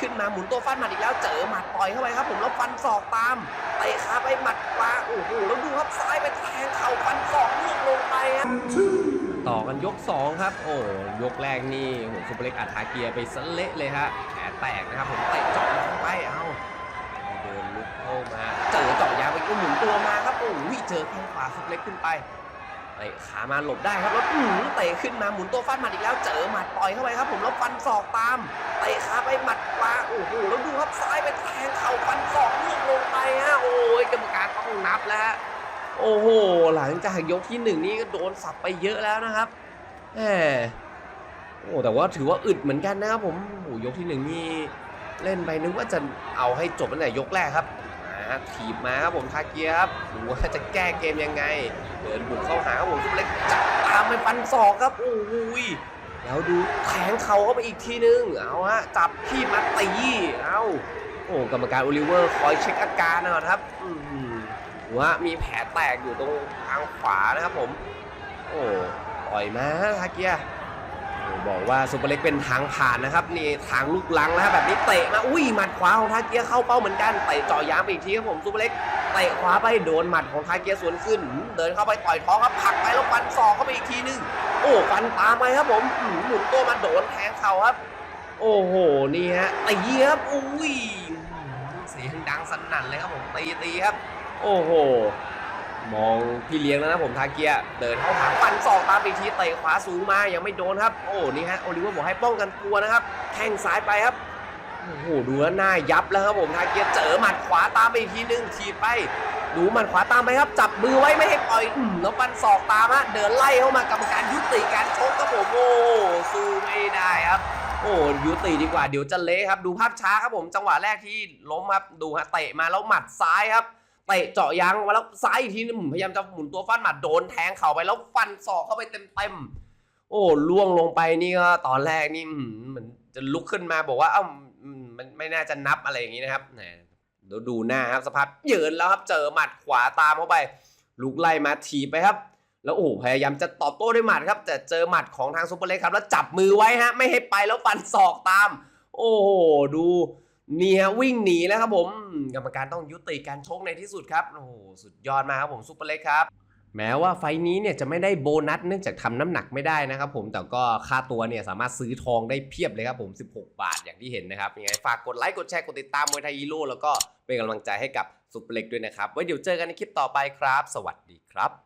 ขึ้นมาหมุนตัวฟันหมัดอีกแล้วเจอหมัดต่อยเข้าไปครับ ผมแล้วฟันศอกตามเตะขาไปหมัดขวาโอ้โหแล้วดูครับซ้ายไปแทงเข่าฟันศอกล่วงลงไปครับต่อกันยก 2 ครับ โอ้ยกแรกนี่โอ้โหซุปเปอร์เล็กอัดทาเกียร์ไปสเละเลยฮะแผลแตกนะครับผมเตะเจาะยางไปเอาเดินลุกเข้ามา เจอเจาะยางไปก็หมุนตัวมาครับโอ้ยเจอแข้งขวาซุปเปอร์เล็กขึ้นไป เตะขามาหลบได้ครับแล้วอื้อหือเตะขึ้นมาหมุนตัวฟันหมัดอีกแล้วเจอหมัดต่อยเข้าไปครับผมแล้วฟันศอกตามเตะขาไปหมัดขวาโอ้โหแล้วดูครับซ้ายไปแทงเข่าฟันศอกล่วงลงไปฮะโอ้ยกรรมการต้องนับแล้วฮะโอ้โหหลังจากยกที่หนึ่งนี่ก็โดนสับไปเยอะแล้วนะครับแหมโอ้แต่ว่าถือว่าอึดเหมือนกันนะครับผมโอ้ยกที่หนึ่งนี่เล่นไปนึกว่าจะเอาให้จบตั้งแต่ยกแรกครับ ถีบมาครับผมคาเกียครับดูว่าจะแก้เกมยังไง เดินบุกเข้าหาครับผมซุปเล็กจับตามไปฟันศอกครับโอ้ยแล้วดูแทงเข่าเข้าไปอีกทีนึงเอาฮะจับพี่มาตีเอาโอ้กรรมการโอลิเวอร์คอยเช็คอาการนะครับอือหือว่ามีแผลแตกอยู่ตรงทางขวานะครับผม โอ้ปล่อยมาทาเกีย บอกว่าซุปเปอร์เล็กเป็นทางผ่านนะครับนี่ทางลูกลังแล้วแบบนี้เตะมาอุ้ยหมัดขวาของทาเกียเข้าเป้าเหมือนกันเตะจาะยางไปอีกทีครับผมซุปเปอร์เล็กเตะขวาไปโดนหมัดของทาเกียสวนขึ้น เดินเข้าไปต่อยท้องครับผักไปแล้วฟันศอกเข้าไปอีกทีนึงโอ้ฟันตามไปครับผมหมุนตัวมาโดนแทงเข่าครับ โอ้โหนี่ฮะตีครับอุ้ยเสียงดังสนั่นเลยครับผมตีตีครับ โอ้โห มองพี่เลี้ยงแล้วนะผมทาเกียเดินเข้าหาฟันศอกตามไปทีเตะขวาสูงมายังไม่โดนครับ โอ้นี่ฮะโอลิเวอร์บอกให้ป้องกันตัวนะครับแข้งซ้ายไปครับโอ้โหดูแล้วหน้ายับแล้วครับผมทาเกียเจอหมัดขวาตามไปอีกทีนึงถีไป ดูหมัดขวาตามไปครับ จับมือไว้ไม่ให้ปล่อยอืมแล้วฟันศอกตามฮะเดินไล่เข้ามากรรมการยุติการชกครับผมโอ้สู้ไม่ได้ครับโอ้ยุติดีกว่าเดี๋ยวจะเละครับ ดูภาพช้าครับผมจังหวะแรกที่ล้มครับดูฮะเตะมาแล้วหมัดซ้ายครับ เตะเจาะยางมาแล้วซ้ายอีกทีนึงพยายามจะหมุนตัวฟันหมัดโดนแทงเข่าไปแล้วฟันศอกเข้าไปเต็มๆโอ้ล่วงลงไปนี่ก็ตอนแรกนี่เหมือนจะลุกขึ้นมาบอกว่าเอ้ามันไม่น่าจะนับอะไรอย่างนี้นะครับแหมเดี๋ยวดูหน้าครับสภาพเยินแล้วครับเจอหมัดขวาตามเข้าไป ลุกไล่มาถีบไปครับ แล้วโอ้พยายามจะตอบโต้ด้วยหมัดครับ แต่เจอหมัดของทางซุปเปอร์เล็กครับ แล้วจับมือไว้ฮะ ไม่ให้ไปแล้วฟันศอกตาม โอ้โหดู นี่ฮะวิ่งหนีแล้วครับผมกรรมการต้องยุติการชกในที่สุดครับโอ้โหสุดยอดมากครับผมซุปเปอร์เล็กครับ แม้ว่าไฟล์นี้เนี่ยจะไม่ได้โบนัสเนื่องจากทำน้ำหนักไม่ได้นะครับผมแต่ก็ค่าตัวเนี่ยสามารถซื้อทองได้เพียบเลยครับผม 16 บาทอย่างที่เห็นนะครับยังไงฝากกดไลค์กดแชร์กดติดตามมวยไทยฮีโร่แล้วก็เป็นกำลังใจให้กับซุปเปอร์เล็กด้วยนะครับไว้เดี๋ยวเจอกันในคลิปต่อไปครับ สวัสดีครับ